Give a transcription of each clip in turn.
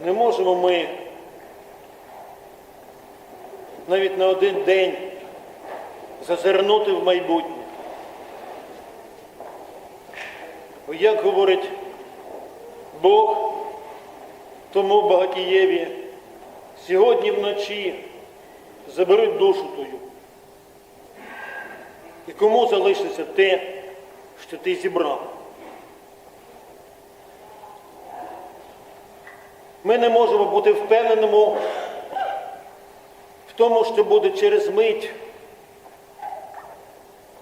Не можемо ми навіть на один день зазирнути в майбутнє. Як говорить Бог тому багатієві, сьогодні вночі заберуть душу твою. І кому залишиться те, що ти зібрав? Ми не можемо бути впевненими в тому, що буде через мить,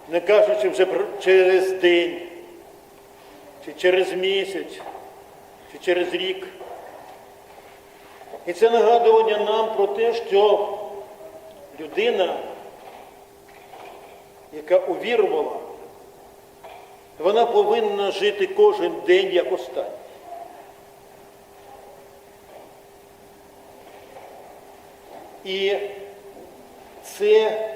не кажучи вже через день, чи через місяць, чи через рік. І це нагадування нам про те, що людина, яка увірувала, вона повинна жити кожен день як останній. І це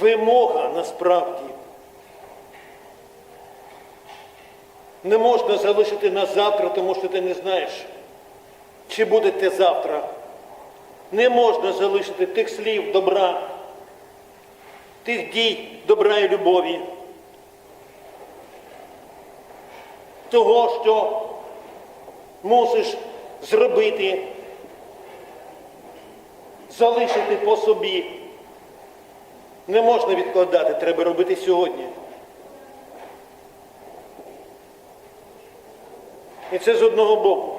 вимога насправді. Не можна залишити на завтра, тому що ти не знаєш, чи буде те завтра. Не можна залишити тих слів добра, тих дій добра і любові, того, що мусиш зробити, залишити по собі. Не можна відкладати, треба робити сьогодні. І це з одного боку.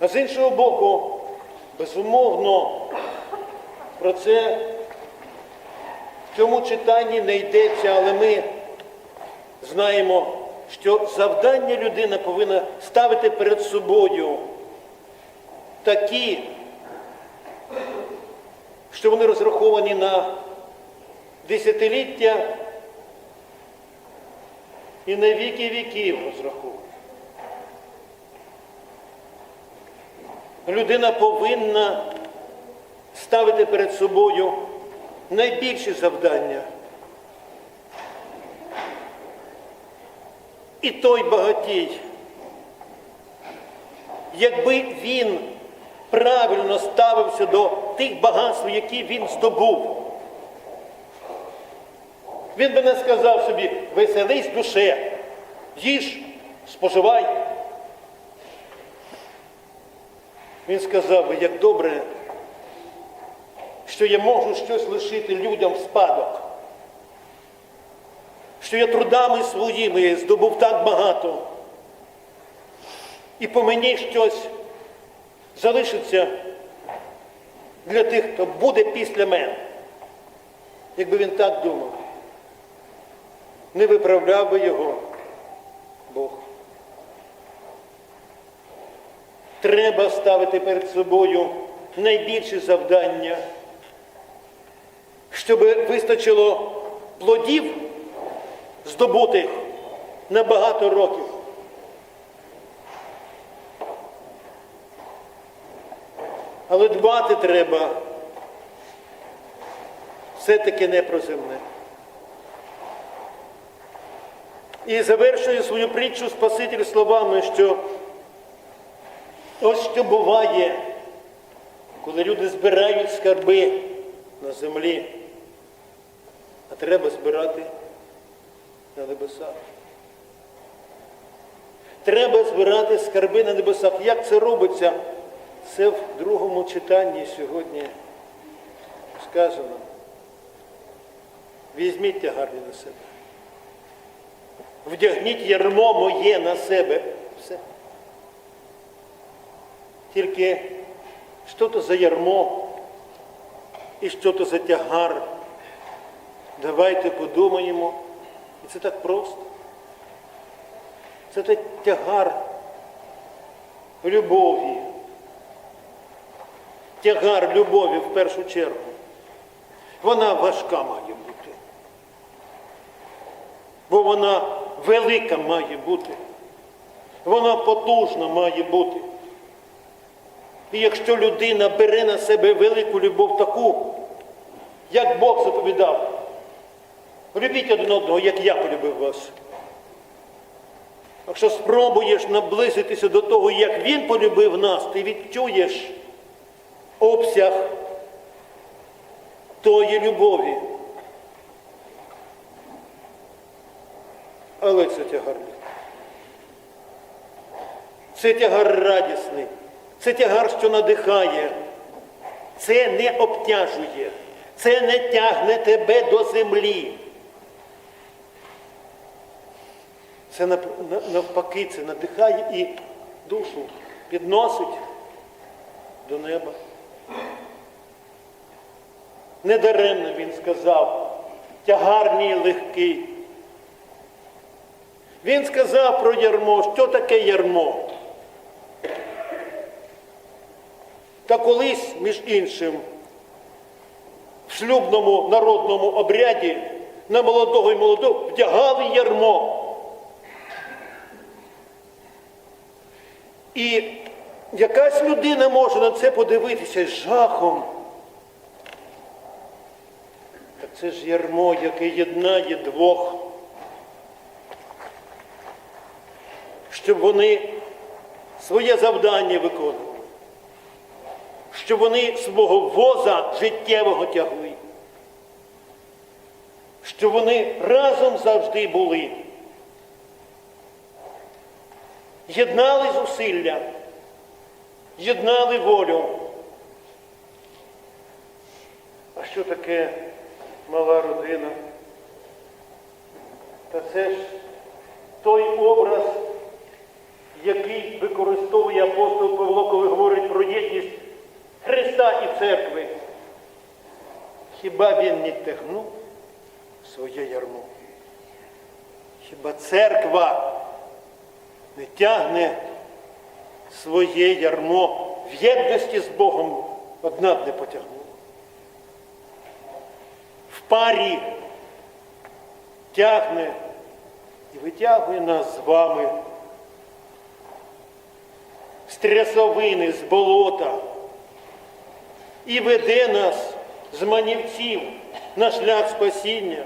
А з іншого боку, безумовно, про це в цьому читанні не йдеться, але ми знаємо, що завдання людина повинна ставити перед собою такі, що вони розраховані на десятиліття і на віки віків розраховані. Людина повинна ставити перед собою найбільші завдання. І той багатій, якби він правильно ставився до тих багатств, які він здобув, він би не сказав собі, веселись душе, їж, споживай. Він сказав би, як добре, що я можу щось лишити людям в спадок, що я трудами своїми здобув так багато, і по мені щось залишиться для тих, хто буде після мене. Якби він так думав, не виправляв би його Бог. Треба ставити перед собою найбільше завдання, щоб вистачило плодів здобутих на багато років. Але дбати треба все-таки не про земне. І завершує свою притчу Спаситель словами, що ось що буває, коли люди збирають скарби на землі, а треба збирати на небесах. Треба збирати скарби на небесах. Як це робиться? Це в другому читанні сьогодні сказано. Візьміть тягарні на себе. Вдягніть ярмо моє на себе. Все. Тільки що то за ярмо і що то за тягар. Давайте подумаємо. І це так просто. Це той тягар любові. Тягар любові в першу чергу. Вона важка має бути. Бо вона велика має бути. Вона потужна має бути. І якщо людина бере на себе велику любов таку, як Бог заповідав, любіть один одного, як я полюбив вас. Якщо спробуєш наблизитися до того, як він полюбив нас, ти відчуєш обсяг тої любові. Але це тягар. Це тягар радісний, це тягар, що надихає, це не обтяжує, це не тягне тебе до землі. Це навпаки, це надихає і душу підносить до неба. Недаремно він сказав, тягар мій легкий. Він сказав про ярмо, що таке ярмо. Та колись, між іншим, в шлюбному народному обряді на молодого і молоду вдягали ярмо. І якась людина може на це подивитися з жахом. Так це ж ярмо, яке єднає двох. Щоб вони своє завдання виконували, щоб вони свого воза життєвого тягли, щоб вони разом завжди були. Єднали зусилля, єднали волю. А що таке мала родина? Та це ж той образ, який використовує апостол Павло, коли говорить про єдність Христа і церкви. Хіба він не тягнув своє ярмо? Хіба церква не тягне своє ярмо в єдності з Богом одна б не потягнула. В парі тягне і витягує нас з вами з трясовини, з болота і веде нас з манівців на шлях спасіння.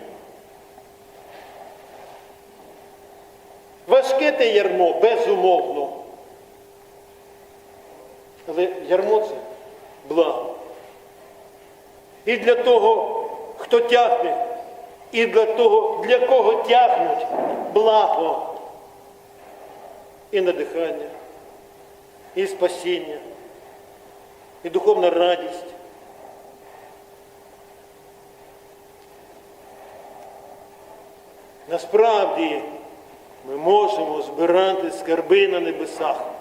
Важке те ярмо, безумовно. Але ярмо це благо. І для того, хто тягне, і для того, для кого тягнуть благо і надихання, і спасіння, і духовна радість. Насправді ми можемо збирати скарби на небесах.